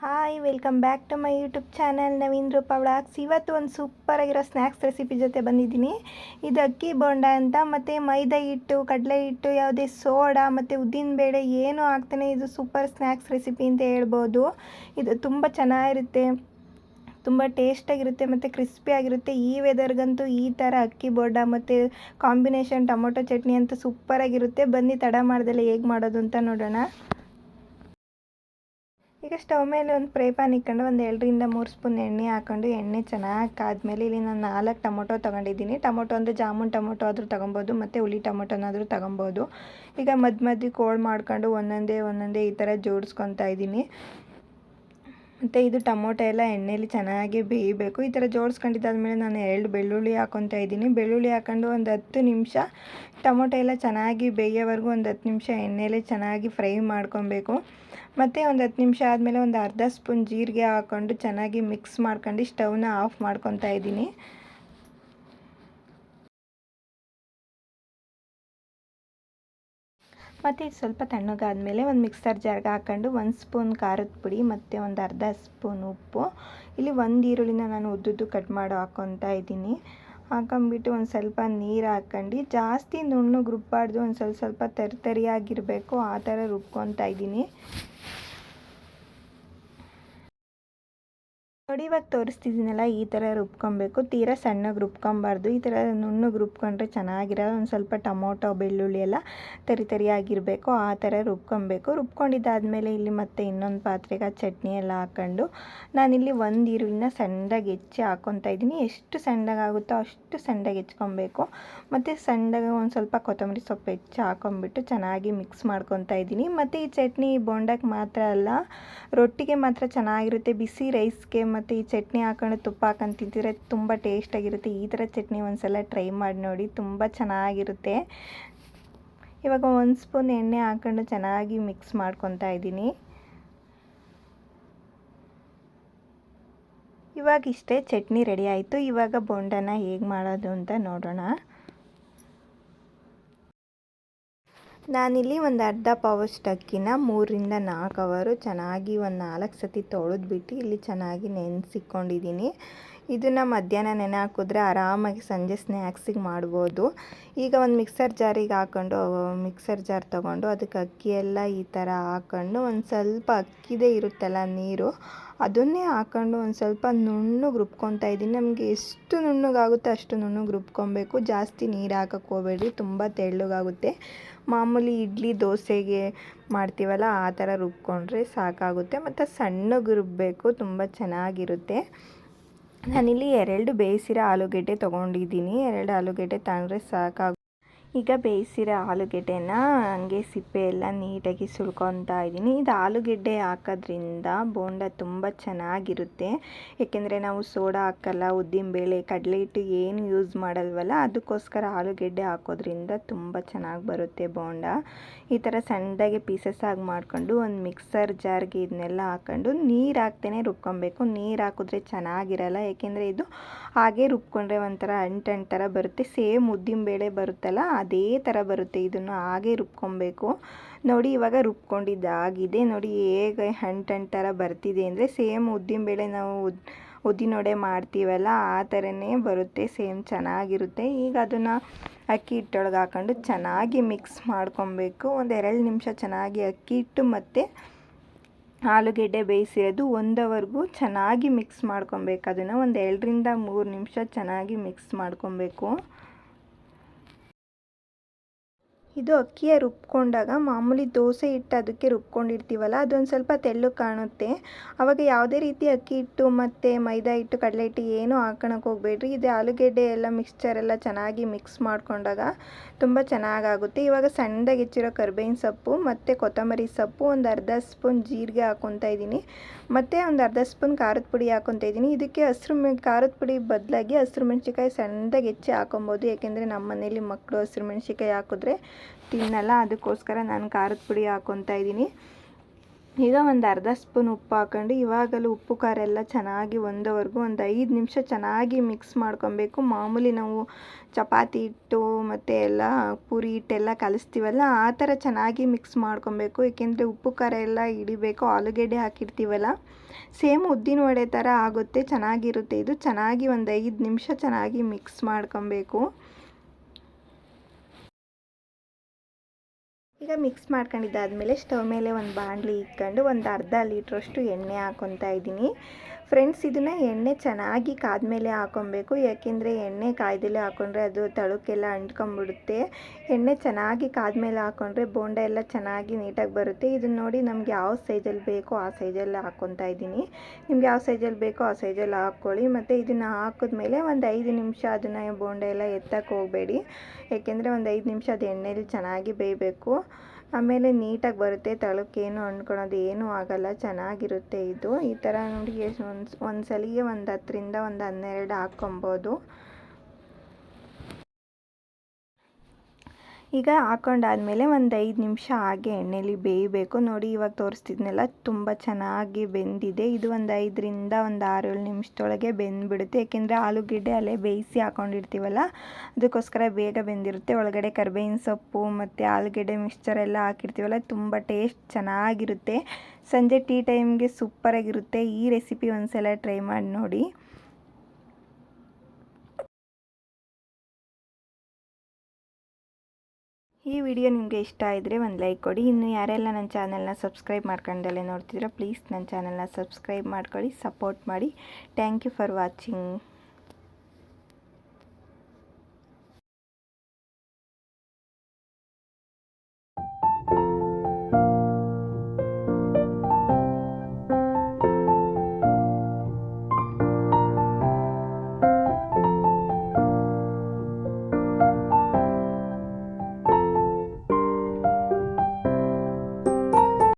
Hi welcome back to my YouTube channel Naveen Roopa vlogs ಇವತ್ತು ಒಂದು super ಆಗಿರೋ snacks recipe ಜೊತೆ ಬಂದಿದ್ದೀನಿ. ಇದು ಅಕ್ಕಿ ಬೋಂಡ ಅಂತ, ಮತ್ತು ಮೈದಾ ಹಿಟ್ಟು, ಕಡಲೆ ಹಿಟ್ಟು, ಯಾವುದೇ ಸೋಡಾ, ಮತ್ತು ಉದ್ದಿನಬೇಳೆ ಏನು ಹಾಕ್ತಾನೆ ಇದು ಸೂಪರ್ ಸ್ನ್ಯಾಕ್ಸ್ ರೆಸಿಪಿ ಅಂತ ಹೇಳ್ಬೋದು. ಇದು ತುಂಬ ಚೆನ್ನಾಗಿರುತ್ತೆ, ತುಂಬ ಟೇಸ್ಟಾಗಿರುತ್ತೆ ಮತ್ತು ಕ್ರಿಸ್ಪಿ ಆಗಿರುತ್ತೆ. ಈ ವೆದರ್ಗಂತೂ ಈ ಥರ ಅಕ್ಕಿ ಬೋಡ, ಮತ್ತು ಕಾಂಬಿನೇಷನ್ ಟೊಮೊಟೊ ಚಟ್ನಿ ಅಂತೂ ಸೂಪರಾಗಿರುತ್ತೆ ಬನ್ನಿ, ತಡ ಮಾಡ್ದಲೆ ಹೇಗೆ ಮಾಡೋದು ಅಂತ ನೋಡೋಣ. ಈಗ ಸ್ಟವ್ ಮೇಲೆ ಒಂದು ಫ್ರೈ ಪ್ಯಾನ್ ಇಟ್ಕೊಂಡು ಒಂದು ಎರಡರಿಂದ ಮೂರು ಸ್ಪೂನ್ ಎಣ್ಣೆ ಹಾಕೊಂಡು ಎಣ್ಣೆ ಚೆನ್ನಾಗಿ ಕಾದ್ಮೇಲೆ ಇಲ್ಲಿ ನಾನು ನಾಲ್ಕು ಟೊಮೊಟೊ ತೊಗೊಂಡಿದ್ದೀನಿ. ಟೊಮೊಟೊ ಅಂದರೆ ಜಾಮೂನ್ ಟೊಮೊಟೊ ಆದರೂ ತೊಗೊಬೋದು, ಮತ್ತು ಹುಳಿ ಟೊಮೊಟೊನಾದರೂ ತೊಗೊಬೋದು. ಈಗ ಮಧ್ಯ ಮಧ್ಯ ಕೋಲ್ಡ್ ಮಾಡ್ಕೊಂಡು ಒಂದೊಂದೇ ಒಂದೊಂದೇ ಈ ಥರ ಜೋಡಿಸ್ಕೊತಾ ಇದ್ದೀನಿ. ಮತ್ತು ಇದು ಟೊಮೊಟೊ ಎಲ್ಲ ಎಣ್ಣೆಯಲ್ಲಿ ಚೆನ್ನಾಗಿ ಬೇಯಬೇಕು. ಈ ಥರ ಜೋಡಿಸ್ಕೊಂಡಿದ್ದಾದ್ಮೇಲೆ ನಾನು ಎರಡು ಬೆಳ್ಳುಳ್ಳಿ ಹಾಕೊತಾ ಇದ್ದೀನಿ. ಬೆಳ್ಳುಳ್ಳಿ ಹಾಕೊಂಡು ಒಂದು ಹತ್ತು ನಿಮಿಷ ಟೊಮೊಟೊ ಎಲ್ಲ ಚೆನ್ನಾಗಿ ಬೇಯೋವರೆಗೂ ಒಂದು ಹತ್ತು ನಿಮಿಷ ಎಣ್ಣೆಯಲ್ಲಿ ಚೆನ್ನಾಗಿ ಫ್ರೈ ಮಾಡ್ಕೊಬೇಕು. ಮತ್ತು ಒಂದು ಹತ್ತು ನಿಮಿಷ ಆದಮೇಲೆ ಒಂದು ಅರ್ಧ ಸ್ಪೂನ್ ಜೀರಿಗೆ ಹಾಕ್ಕೊಂಡು ಚೆನ್ನಾಗಿ ಮಿಕ್ಸ್ ಮಾಡ್ಕೊಂಡು ಸ್ಟವ್ನ ಆಫ್ ಮಾಡ್ಕೊತಾ ಇದ್ದೀನಿ. ಮತ್ತು ಇದು ಸ್ವಲ್ಪ ತಣ್ಣಗಾದಮೇಲೆ ಒಂದು ಮಿಕ್ಸರ್ ಜಾರ್ಗೆ ಹಾಕ್ಕೊಂಡು ಒಂದು ಸ್ಪೂನ್ ಖಾರದ ಪುಡಿ ಮತ್ತು ಒಂದು ಅರ್ಧ ಸ್ಪೂನ್ ಉಪ್ಪು. ಇಲ್ಲಿ ಒಂದು ಈರುಳ್ಳಿನ ನಾನು ಉದ್ದುದ್ದು ಕಟ್ ಮಾಡಿ ಹಾಕ್ಕೊತಾ ಇದ್ದೀನಿ. ಹಾಕೊಂಬಿಟ್ಟು ಒಂದು ಸ್ವಲ್ಪ ನೀರು ಹಾಕ್ಕೊಂಡು ಜಾಸ್ತಿ ನುಣ್ಣಗೆ ರುಬ್ಬಾರ್ದು, ಒಂದು ಸ್ವಲ್ಪ ಸ್ವಲ್ಪ ತರಿ ತರಿಯಾಗಿರಬೇಕು ಆ ಥರ ರುಬ್ಕೊತಾ ಇದ್ದೀನಿ. ನೋಡಿ, ಇವಾಗ ತೋರಿಸ್ತಿದ್ದೀನಲ್ಲ, ಈ ಥರ ರುಬ್ಕೊಬೇಕು. ತೀರಾ ಸಣ್ಣಗೆ ರುಬ್ಕೊಬಾರ್ದು. ಈ ಥರ ನುಣ್ಣಗೆ ರುಬ್ಕೊಂಡ್ರೆ ಚೆನ್ನಾಗಿರೋದು ಒಂದು ಸ್ವಲ್ಪ ಟೊಮೊಟೊ, ಬೆಳ್ಳುಳ್ಳಿ ಎಲ್ಲ ತರಿ ತರಿಯಾಗಿರಬೇಕು. ಆ ಥರ ರುಬ್ಕೊಬೇಕು. ರುಬ್ಕೊಂಡಿದ್ದಾದಮೇಲೆ ಇಲ್ಲಿ ಮತ್ತೆ ಇನ್ನೊಂದು ಪಾತ್ರೆಗೆ ಚಟ್ನಿ ಎಲ್ಲ ಹಾಕ್ಕೊಂಡು ನಾನಿಲ್ಲಿ ಒಂದು ಈರುಳ್ಳಿನ ಸಣ್ಣದಾಗಿ ಹೆಚ್ಚಿ ಹಾಕ್ಕೊತಾ ಇದ್ದೀನಿ. ಎಷ್ಟು ಸಣ್ಣದಾಗುತ್ತೋ ಅಷ್ಟು ಸಣ್ಣದಾಗಿ ಹೆಚ್ಕೊಬೇಕು. ಮತ್ತು ಸಣ್ಣಗೆ ಒಂದು ಸ್ವಲ್ಪ ಕೊತ್ತಂಬರಿ ಸೊಪ್ಪು ಹೆಚ್ಚಿ ಹಾಕೊಂಬಿಟ್ಟು ಚೆನ್ನಾಗಿ ಮಿಕ್ಸ್ ಮಾಡ್ಕೊತಾ ಇದ್ದೀನಿ. ಮತ್ತು ಈ ಚಟ್ನಿ ಬೋಂಡಕ್ಕೆ ಮಾತ್ರ ಅಲ್ಲ, ರೊಟ್ಟಿಗೆ ಮಾತ್ರ ಚೆನ್ನಾಗಿರುತ್ತೆ. ಬಿಸಿ ರೈಸ್ಗೆ ಮತ್ತು ಈ ಚಟ್ನಿ ಹಾಕೊಂಡು ತುಪ್ಪ ಹಾಕೊಂಡು ತಿಂತಿದ್ರೆ ತುಂಬ ಟೇಸ್ಟಾಗಿರುತ್ತೆ ಈ ಥರ ಚಟ್ನಿ ಒಂದು ಸಲ ಟ್ರೈ ಮಾಡಿ ನೋಡಿ, ತುಂಬ ಚೆನ್ನಾಗಿರುತ್ತೆ. ಇವಾಗ ಒಂದು ಸ್ಪೂನ್ ಎಣ್ಣೆ ಹಾಕೊಂಡು ಚೆನ್ನಾಗಿ ಮಿಕ್ಸ್ ಮಾಡ್ಕೊತಾ ಇದ್ದೀನಿ. ಇವಾಗ ಇಷ್ಟೇ ಚಟ್ನಿ ರೆಡಿ ಆಯಿತು. ಇವಾಗ ಬೋಂಡನ ಹೇಗೆ ಮಾಡೋದು ಅಂತ ನೋಡೋಣ. ನಾನಿಲ್ಲಿ ಒಂದು ಅರ್ಧ ಪಾವಷ್ಟು ಅಕ್ಕಿನ ಮೂರಿಂದ ನಾಲ್ಕು ಅವರು ಚೆನ್ನಾಗಿ ಒಂದು ನಾಲ್ಕು ಸತಿ ತೊಳೆದ್ಬಿಟ್ಟು ಇಲ್ಲಿ ಚೆನ್ನಾಗಿ ನೆನೆಸಿಕೊಂಡಿದ್ದೀನಿ. ಇದನ್ನು ಮಧ್ಯಾಹ್ನ ನೆನೆ ಹಾಕಿದ್ರೆ ಆರಾಮಾಗಿ ಸಂಜೆ ಸ್ನ್ಯಾಕ್ಸಿಗೆ ಮಾಡ್ಬೋದು. ಈಗ ಒಂದು ಮಿಕ್ಸರ್ ಜಾರಿಗೆ ಹಾಕ್ಕೊಂಡು ಮಿಕ್ಸರ್ ಜಾರ್ ತೊಗೊಂಡು ಅದಕ್ಕೆ ಅಕ್ಕಿ ಎಲ್ಲ ಈ ಥರ ಹಾಕ್ಕೊಂಡು ಒಂದು ಸ್ವಲ್ಪ ಅಕ್ಕಿದೇ ಇರುತ್ತಲ್ಲ ನೀರು, ಅದನ್ನೇ ಹಾಕ್ಕೊಂಡು ಒಂದು ಸ್ವಲ್ಪ ನುಣ್ಣಗೆ ರುಬ್ಕೊತಾ ಇದ್ದೀನಿ. ನಮಗೆ ಎಷ್ಟು ನುಣ್ಣಗಾಗುತ್ತೆ ಅಷ್ಟು ನುಣ್ಣಗೆ ರುಬ್ಕೊಬೇಕು ಜಾಸ್ತಿ ನೀರು ಹಾಕಕ್ಕೆ ಹೋಗಬೇಡ್ರಿ, ತುಂಬ ತೆಳ್ಳಗಾಗುತ್ತೆ. ಮಾಮೂಲಿ ಇಡ್ಲಿ ದೋಸೆಗೆ ಮಾಡ್ತೀವಲ್ಲ, ಆ ಥರ ರುಬ್ಕೊಂಡ್ರೆ ಸಾಕಾಗುತ್ತೆ. ಮತ್ತು ಸಣ್ಣಗೆ ರುಬ್ಬಬೇಕು ತುಂಬ ಚೆನ್ನಾಗಿರುತ್ತೆ. ನಾನಿಲ್ಲಿ ಎರಡು ಬೇಯಿಸಿರೋ ಆಲೂಗೆಡ್ಡೆ ತೊಗೊಂಡಿದ್ದೀನಿ. ಎರಡು ಆಲೂಗೆಡ್ಡೆ ತಗೊಂಡ್ರೆ ಸಾಕಾಗ ಈಗ ಬೇಯಿಸಿರೋ ಆಲೂಗೆಡ್ಡೆನ ಹಂಗೆ ಸಿಪ್ಪೆ ಎಲ್ಲ ನೀಟಾಗಿ ಸುಳ್ಕೊತಾ ಇದ್ದೀನಿ. ಇದು ಆಲೂಗೆಡ್ಡೆ ಹಾಕೋದ್ರಿಂದ ಬೋಂಡ ತುಂಬ ಚೆನ್ನಾಗಿರುತ್ತೆ. ಏಕೆಂದರೆ ನಾವು ಸೋಡಾ ಹಾಕಲ್ಲ, ಉದ್ದಿನಬೇಳೆ, ಕಡಲೆ ಹಿಟ್ಟು ಏನು ಯೂಸ್ ಮಾಡಲ್ವಲ್ಲ, ಅದಕ್ಕೋಸ್ಕರ ಆಲೂಗೆಡ್ಡೆ ಹಾಕೋದ್ರಿಂದ ತುಂಬ ಚೆನ್ನಾಗಿ ಬರುತ್ತೆ ಬೋಂಡ. ಈ ಥರ ಸಣ್ಣದಾಗಿ ಪೀಸಸ್ ಆಗಿ ಮಾಡಿಕೊಂಡು ಒಂದು ಮಿಕ್ಸರ್ ಜಾರ್ಗೆ ಇದನ್ನೆಲ್ಲ ಹಾಕ್ಕೊಂಡು ನೀರು ಹಾಕ್ತೇನೆ ರುಬ್ಕೊಬೇಕು. ನೀರು ಹಾಕಿದ್ರೆ ಚೆನ್ನಾಗಿರಲ್ಲ ಏಕೆಂದರೆ ಇದು ಹಾಗೆ ರುಬ್ಕೊಂಡ್ರೆ ಒಂಥರ ಅಂಟು ಥರ ಬರುತ್ತೆ. ಸೇಮ್ ಉದ್ದಿನ ಬೇಳೆ ಬರುತ್ತಲ್ಲ ಅದೇ ಥರ ಬರುತ್ತೆ. ಇದನ್ನು ಹಾಗೆ ರುಬ್ಕೊಬೇಕು. ನೋಡಿ, ಇವಾಗ ರುಬ್ಕೊಂಡಿದ್ದಾಗಿದೆ ನೋಡಿ, ಹೇಗೆ ಹಂಟು ಥರ ಬರ್ತಿದೆ. ಅಂದರೆ ಸೇಮ್ ಉದ್ದಿನಬೇಳೆ ನಾವು ಉದ್ದಿನೊಡೆ ಮಾಡ್ತೀವಲ್ಲ, ಆ ಥರನೇ ಬರುತ್ತೆ. ಸೇಮ್ ಚೆನ್ನಾಗಿರುತ್ತೆ. ಈಗ ಅದನ್ನು ಅಕ್ಕಿ ಹಿಟ್ಟೊಳಗೆ ಹಾಕೊಂಡು ಚೆನ್ನಾಗಿ ಮಿಕ್ಸ್ ಮಾಡ್ಕೊಬೇಕು. ಒಂದು ಎರಡು ನಿಮಿಷ ಚೆನ್ನಾಗಿ ಅಕ್ಕಿ ಹಿಟ್ಟು ಮತ್ತು ಆಲೂಗೆಡ್ಡೆ ಬೇಯಿಸಿರೋದು ಒಂದವರೆಗೂ ಚೆನ್ನಾಗಿ ಮಿಕ್ಸ್ ಮಾಡ್ಕೊಬೇಕು. ಅದನ್ನು ಒಂದು ಎರಡರಿಂದ ಮೂರು ನಿಮಿಷ ಚೆನ್ನಾಗಿ ಮಿಕ್ಸ್ ಮಾಡ್ಕೊಬೇಕು. ಇದು ಅಕ್ಕಿಯ ರುಬ್ಕೊಂಡಾಗ ಮಾಮೂಲಿ ದೋಸೆ ಹಿಟ್ಟು ಅದಕ್ಕೆ ರುಬ್ಕೊಂಡಿರ್ತೀವಲ್ಲ, ಅದೊಂದು ಸ್ವಲ್ಪ ತೆಳ್ಳು ಕಾಣುತ್ತೆ. ಆವಾಗ ಯಾವುದೇ ರೀತಿ ಅಕ್ಕಿ ಹಿಟ್ಟು ಮತ್ತು ಮೈದಾ ಹಿಟ್ಟು, ಕಡಲೆ ಹಿಟ್ಟು ಏನೂ ಹಾಕೊಳಕ್ಕೆ ಹೋಗಬೇಡ್ರಿ. ಇದು ಆಲೂಗೆಡ್ಡೆ ಎಲ್ಲ ಮಿಕ್ಸ್ಚರ್ ಎಲ್ಲ ಚೆನ್ನಾಗಿ ಮಿಕ್ಸ್ ಮಾಡಿಕೊಂಡಾಗ ತುಂಬ ಚೆನ್ನಾಗಾಗುತ್ತೆ. ಇವಾಗ ಸಣ್ಣದಾಗಿ ಹೆಚ್ಚಿರೋ ಕರ್ಬೇವಿನ ಸೊಪ್ಪು ಮತ್ತು ಕೊತ್ತಂಬರಿ ಸೊಪ್ಪು, ಒಂದು ಅರ್ಧ ಸ್ಪೂನ್ ಜೀರಿಗೆ ಹಾಕೊತಾ ಇದ್ದೀನಿ. ಮತ್ತು ಒಂದು ಅರ್ಧ ಸ್ಪೂನ್ ಖಾರದ ಪುಡಿ ಹಾಕೊತಾ ಇದ್ದೀನಿ. ಇದಕ್ಕೆ ಹಸಿರು ಮೆ, ಖಾರದ ಪುಡಿ ಬದಲಾಗಿ ಹಸಿರು ಮೆಣಸಿಕಾಯಿ ಸಣ್ಣದಾಗಿ ಹೆಚ್ಚಿ ಹಾಕೊಬೋದು. ಯಾಕೆಂದರೆ ನಮ್ಮ ಮನೇಲಿ ಮಕ್ಕಳು ಹಸಿರು ಮೆಣಸಿಕಾಯಿ ಹಾಕಿದ್ರೆ ತಿನ್ನಲ್ಲ ಅದಕ್ಕೋಸ್ಕರ ನಾನು ಖಾರದ ಪುಡಿ ಹಾಕ್ಕೊತಾ ಇದ್ದೀನಿ. ಈಗ ಒಂದು ಅರ್ಧ ಸ್ಪೂನ್ ಉಪ್ಪು ಹಾಕೊಂಡು ಇವಾಗಲೂ ಉಪ್ಪು, ಖಾರ ಎಲ್ಲ ಚೆನ್ನಾಗಿ ಒಂದವರೆಗೂ ಒಂದು ಐದು ನಿಮಿಷ ಚೆನ್ನಾಗಿ ಮಿಕ್ಸ್ ಮಾಡ್ಕೊಬೇಕು. ಮಾಮೂಲಿ ನಾವು ಚಪಾತಿ ಹಿಟ್ಟು ಮತ್ತು ಎಲ್ಲ ಪೂರಿ ಹಿಟ್ಟೆಲ್ಲ ಕಲಿಸ್ತೀವಲ್ಲ, ಆ ಥರ ಚೆನ್ನಾಗಿ ಮಿಕ್ಸ್ ಮಾಡ್ಕೊಬೇಕು. ಏಕೆಂದರೆ ಉಪ್ಪು, ಖಾರ ಎಲ್ಲ ಹಿಡಿಬೇಕು, ಆಲೂಗೆಡ್ಡೆ ಹಾಕಿರ್ತೀವಲ್ಲ, ಸೇಮ್ ಉದ್ದಿನ ವಡೆ ಥರ ಆಗುತ್ತೆ, ಚೆನ್ನಾಗಿರುತ್ತೆ. ಇದು ಚೆನ್ನಾಗಿ ಒಂದು ಐದು ನಿಮಿಷ ಚೆನ್ನಾಗಿ ಮಿಕ್ಸ್ ಮಾಡ್ಕೊಬೇಕು. ಈಗ ಮಿಕ್ಸ್ ಮಾಡ್ಕೊಂಡಿದ್ದಾದಮೇಲೆ ಸ್ಟವ್ ಮೇಲೆ ಒಂದು ಬಾಣಲಿ ಇಟ್ಕೊಂಡು ಒಂದು ಅರ್ಧ ಲೀಟ್ರಷ್ಟು ಎಣ್ಣೆ ಹಾಕ್ಕೊತಾ ಇದ್ದೀನಿ. ಫ್ರೆಂಡ್ಸ್, ಇದನ್ನು ಎಣ್ಣೆ ಚೆನ್ನಾಗಿ ಕಾದ್ಮೇಲೆ ಹಾಕೊಬೇಕು. ಯಾಕೆಂದರೆ ಎಣ್ಣೆ ಕಾಯ್ದಲ್ಲೇ ಹಾಕ್ಕೊಂಡ್ರೆ ಅದು ತಳುಕೆಲ್ಲ ಅಂಟ್ಕೊಂಬಿಡುತ್ತೆ. ಎಣ್ಣೆ ಚೆನ್ನಾಗಿ ಕಾದ್ಮೇಲೆ ಹಾಕ್ಕೊಂಡ್ರೆ ಬೋಂಡ ಎಲ್ಲ ಚೆನ್ನಾಗಿ ನೀಟಾಗಿ ಬರುತ್ತೆ. ಇದನ್ನು ನೋಡಿ ನಮ್ಗೆ ಯಾವ ಸೈಜಲ್ಲಿ ಬೇಕೋ ಆ ಸೈಜಲ್ಲಿ ಹಾಕ್ಕೊತಾ ಇದ್ದೀನಿ. ನಿಮ್ಗೆ ಯಾವ ಸೈಜಲ್ಲಿ ಬೇಕೋ ಆ ಸೈಜಲ್ಲಿ ಹಾಕ್ಕೊಳ್ಳಿ. ಮತ್ತು ಇದನ್ನು ಹಾಕಿದ್ಮೇಲೆ ಒಂದು ಐದು ನಿಮಿಷ ಅದನ್ನು ಬೋಂಡ ಎಲ್ಲ ಎತ್ತಕ್ಕೆ ಹೋಗಬೇಡಿ. ಯಾಕೆಂದರೆ ಒಂದು ಐದು ನಿಮಿಷ ಅದು ಎಣ್ಣೆಯಲ್ಲಿ ಚೆನ್ನಾಗಿ ಬೇಯಬೇಕು. ಆಮೇಲೆ ನೀಟಾಗಿ ಬರುತ್ತೆ ತಳಕ್ಕೇನು ಅಂದ್ಕೊಳೋದು ಏನೂ ಆಗಲ್ಲ, ಚೆನ್ನಾಗಿರುತ್ತೆ ಇದು. ಈ ಥರ ನೋಡಿ ಒಂದು ಒಂದು ಸಲಿಗೆ ಒಂದು ಹತ್ತರಿಂದ ಒಂದು ಹನ್ನೆರಡು ಹಾಕ್ಕೊಬೋದು. ಈಗ ಹಾಕೊಂಡಾದ್ಮೇಲೆ ಒಂದು ಐದು ನಿಮಿಷ ಹಾಗೆ ಎಣ್ಣೆಲಿ ಬೇಯಬೇಕು. ನೋಡಿ ಇವಾಗ ತೋರಿಸ್ತಿದ್ನೆಲ್ಲ, ತುಂಬ ಚೆನ್ನಾಗಿ ಬೆಂದಿದೆ. ಇದು ಒಂದು ಐದರಿಂದ ಒಂದು ಆರು ಏಳು ನಿಮಿಷದೊಳಗೆ ಬೆಂದ್ಬಿಡುತ್ತೆ. ಏಕೆಂದರೆ ಆಲೂಗಡ್ಡೆ ಅಲ್ಲೇ ಬೇಯಿಸಿ ಹಾಕೊಂಡಿರ್ತೀವಲ್ಲ, ಅದಕ್ಕೋಸ್ಕರ ಬೇಗ ಬೆಂದಿರುತ್ತೆ. ಒಳಗಡೆ ಕರ್ಬೇವಿನ ಸೊಪ್ಪು ಮತ್ತು ಆಲೂಗಡ್ಡೆ ಮಿಕ್ಸ್ಚರ್ ಎಲ್ಲ ಹಾಕಿರ್ತೀವಲ್ಲ, ತುಂಬ ಟೇಸ್ಟ್ ಚೆನ್ನಾಗಿರುತ್ತೆ. ಸಂಜೆ ಟೀ ಟೈಮ್ಗೆ ಸೂಪರಾಗಿರುತ್ತೆ. ಈ ರೆಸಿಪಿ ಒಂದು ಸಲ ಟ್ರೈ ಮಾಡಿ ನೋಡಿ. ಈ ವಿಡಿಯೋ ನಿಮಗೆ ಇಷ್ಟ ಇದ್ದರೆ ಒಂದು ಲೈಕ್ ಕೊಡಿ. ಇನ್ನು ಯಾರೆಲ್ಲ ನನ್ನ ಚಾನಲ್ನ ಸಬ್ಸ್ಕ್ರೈಬ್ ಮಾಡ್ಕೊಂಡಲ್ಲೇ ನೋಡ್ತಿದ್ರೆ ಪ್ಲೀಸ್ ನನ್ನ ಚಾನಲ್ನ ಸಬ್ಸ್ಕ್ರೈಬ್ ಮಾಡ್ಕೊಳ್ಳಿ, ಸಪೋರ್ಟ್ ಮಾಡಿ. Thank you for watching.